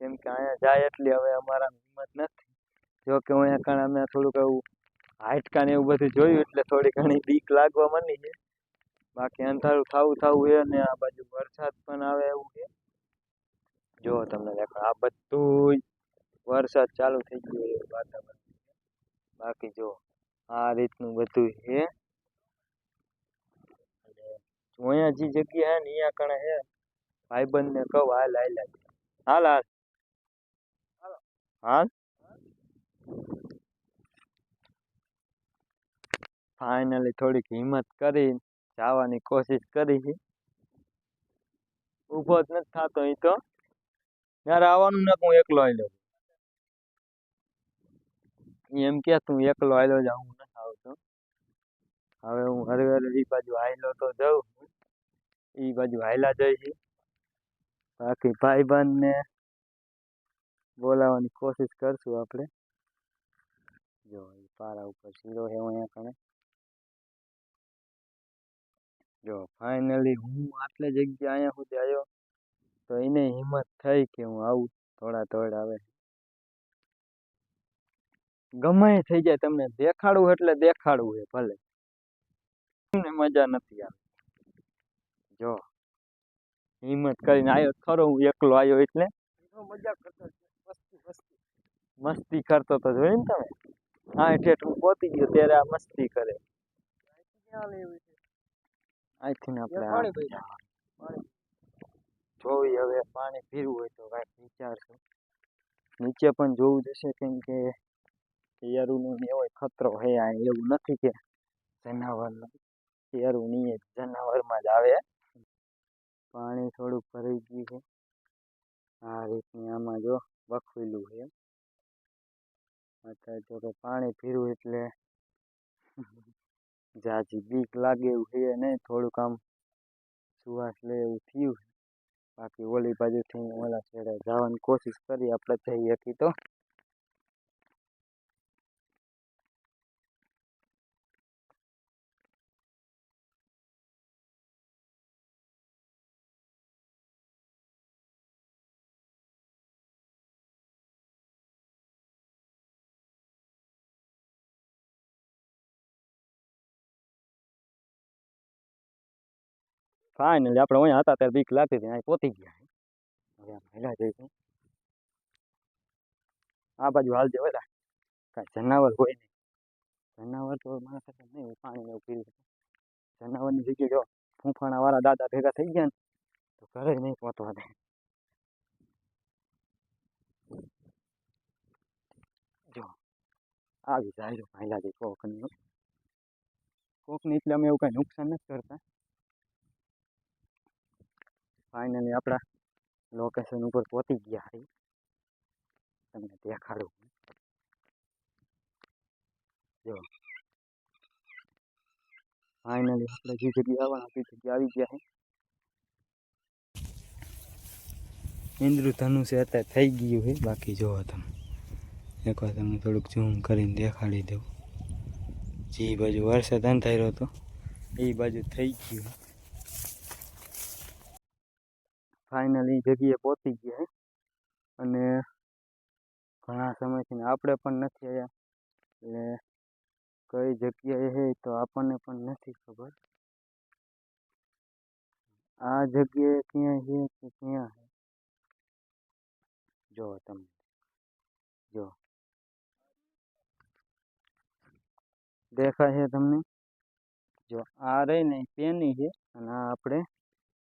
કેમ કે અહીંયા જાય એટલી હવે અમારા હિંમત નથી જો કે અહીંયા કણ અમે થોડુંક એવું હાઇટકા ને એવું બધું જોયું એટલે થોડી ઘણી બીક લાગવા માંડી છે બાકી અંધારું થાવું થાવું છે ને આ બાજુ વરસાદ પણ આવે એવું છે જો તમને દેખાડ આ બધું વરસાદ ચાલુ થઈ ગયો એવું વાતાવરણ બાકી જો આ રીતનું બધું છે અને અહીંયા જે જગ્યા હે ને અહીંયા કણે હે ભાઈબંધને કહું હાલ હાલ હાલ હાલ હાલ હાલ ફાઇનલી થોડીક હિંમત કરી જવાની કોશિશ કરી છે ઊભો જ નથી થતો એ તો યાર આવવાનું ને હું એકલો આવી લઉં એમ કે તું એકલો આવેલો જ હું નથી આવતો હવે હું હરે હરે એ બાજુ આવેલો તો જાઉં એ બાજુ હાયલા જાય છે બાકી ભાઈબંધને બોલાવવાની કોશિશ કરશું આપણે. જો પારા ઉપર શીરો છે અહીંયા કણે. જો ફાઇનલી હું આટલે જગ્યા અહીંયા સુધી આવ્યો, તો એને હિંમત થઈ કે હું આવું થોડા થોડ આવે. ગમે થઈ જાય તમને દેખાડવું એટલે દેખાડવું છે ભલે. મજા નથી આવે. જો, હિંમત કરીને આવ્યો, ખરો હું એકલો આવ્યો એટલે. મજા કરતો મસ્તી કરતો તો જોયું ને તમે? હા ઠેઠ હું પહોંચી ગયો ત્યારે આ મસ્તી કરે. અહીંથી આપણે. જોઈ હવે પાણી પીવું હોય તો કાંઈક વિચારશું. નીચે પણ જોવું જશે કેમ કે યારુનું એવો ખતરો હે આ એવું નથી કે જનાવરનો. યારું ની જનાવરમાં જ આવે. પાણી થોડુંક ભરાઈ ગયું છે. આ રીતની આમાં જો બખવેલું છે. અત્યારે જો કે પાણી પીરું એટલે જાજી બીક લાગે એવું છે નહીં, થોડુંક આમ સુવાસ લે એવું થયું બાકી ઓલી બાજુથી ઓલા છેડે જવાની કોશિશ કરી, આપણે જઈએ તો ફાઇનલી આપણે અહીંયા હતા ત્યારે બીક લાગતી હતી અહીં પહોંચી ગયા હવે આમ હેલા જઈશું આ બાજુ હાલજે બધા કાંઈ જનાવર હોય નહીં જનાવર તો મારા સાથે નહીં હોય પાણી ને એવું પીવું જનાવરની જગ્યાએ જો ફૂંફાણા વાળા દાદા ભેગા થઈ ગયા ને તો ઘરે નહીં પહોંચવા દે જો આવી જાય ભાઈલા જઈ કોકની કોકની એટલે અમે એવું કાંઈ નુકસાન નથી કરતા ફાઇનલી આપણા લોકેશન ઉપર પહોંચી ગયા હરી તમને દેખાડું જો. ફાઇનલી આપણે જે જગ્યાએ આવવાના તે આવી ગયા છે ઇન્દ્રધનુષ અત્યારે થઈ ગયું છે. બાકી જોવો તમે. એકવાર તમને થોડુંક ઝૂમ કરીને દેખાડી દઉં જે બાજુ વરસાદ અંધાર્યો હતો, એ બાજુ થઈ ગયું. ફાઇનલી જગ્યાએ પહોંચી ગયા છે અને ઘણા સમયથી ને આપણે પણ નથી આવ્યા એટલે કઈ જગ્યાએ છે તો આપણને પણ નથી ખબર આ જગ્યાએ ક્યાં છે કે ક્યાં છે જો તમે જો દેખાય છે તમને જો આ રહી ને એ પેની છે અને આ આપણે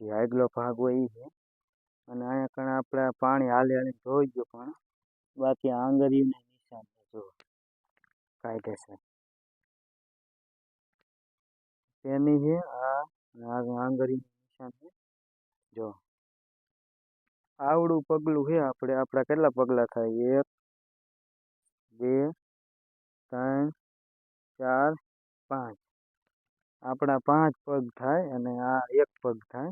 જે આગલો ભાગ હોય એ છે અને અહીંયા કણે આપણે પાણી હાલે હાલે ધોઈ ગયો પણ બાકી આ આંગળીઓને નિશાન જો કાયદેસર. તેની છે આ આંગળીનું નિશાન જો આવડું પગલું છે આપણે, આપણા કેટલા પગલાં થાય? એક, બે, ત્રણ, ચાર, પાંચ. આપણા પાંચ પગ થાય અને આ એક પગ થાય.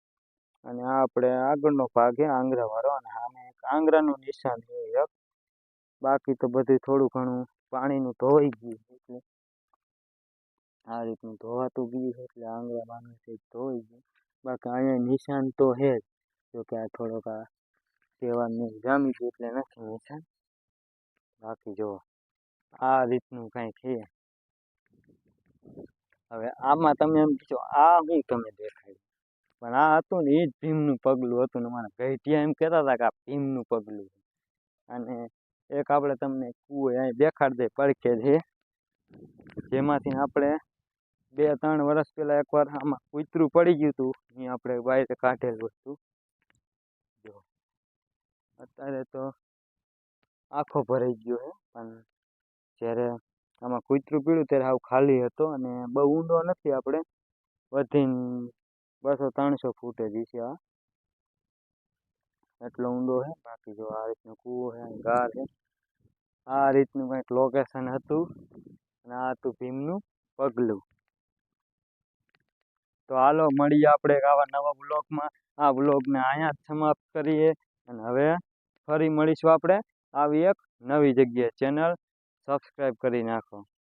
અને આ આપણે આગળનો ભાગ છે આંગળાવાળો અને સામે એક આંગળાનું નિશાન છે એક બાકી તો બધું થોડું ઘણું પાણીનું ધોઈ ગયું છે એટલે આ રીતનું ધોવાતું ગયું છે એટલે આંગળા બાંગળા ધોઈ ગયું બાકી અહીંયા નિશાન તો છે જ જોકે આ થોડોક આ સેવાનું જામી ગયું એટલે નથી નિશાન બાકી જો આ રીતનું કાંઈક છે હવે આમાં તમે એમ કહેશો આ હું તમે દેખાડ્યું પણ આ હતું ને એ જ ભીમનું પગલું હતું ને મારા ગઈઢિયા એમ કહેતા હતા કે આ ભીમનું પગલું અને એક આપણે તમને કૂવો અહીં દેખાડ દે પડખે છે. જેમાંથી આપણે બે ત્રણ વર્ષ પહેલાં એકવાર આમાં કૂતરું પડી ગયું હતું. એ આપણે બહાર કાઢેલું હતું. જો, અત્યારે તો આખો ભરાઈ ગયો છે, પણ જ્યારે આમાં કૂતરું પીડ્યું ત્યારે આવું ખાલી હતો અને બહુ ઊંડો નથી આપણે. વધીને બસો ત્રણસો ફૂટે જ છે આ એટલો ઊંડો છે બાકી જો આ રીતનો કૂવો છે ગાર છે આ રીતનું કંઈક લોકેશન હતું, અને આ હતું ભીમનું પગલું. તો હાલો, મળીએ આપણે આવા નવા બ્લોગમાં. આ બ્લોગને અહીંયા જ સમાપ્ત કરીએ, અને હવે ફરી મળીશું આપણે. આવી એક નવી જગ્યાએ. ચેનલ સબસ્ક્રાઈબ કરી નાખો.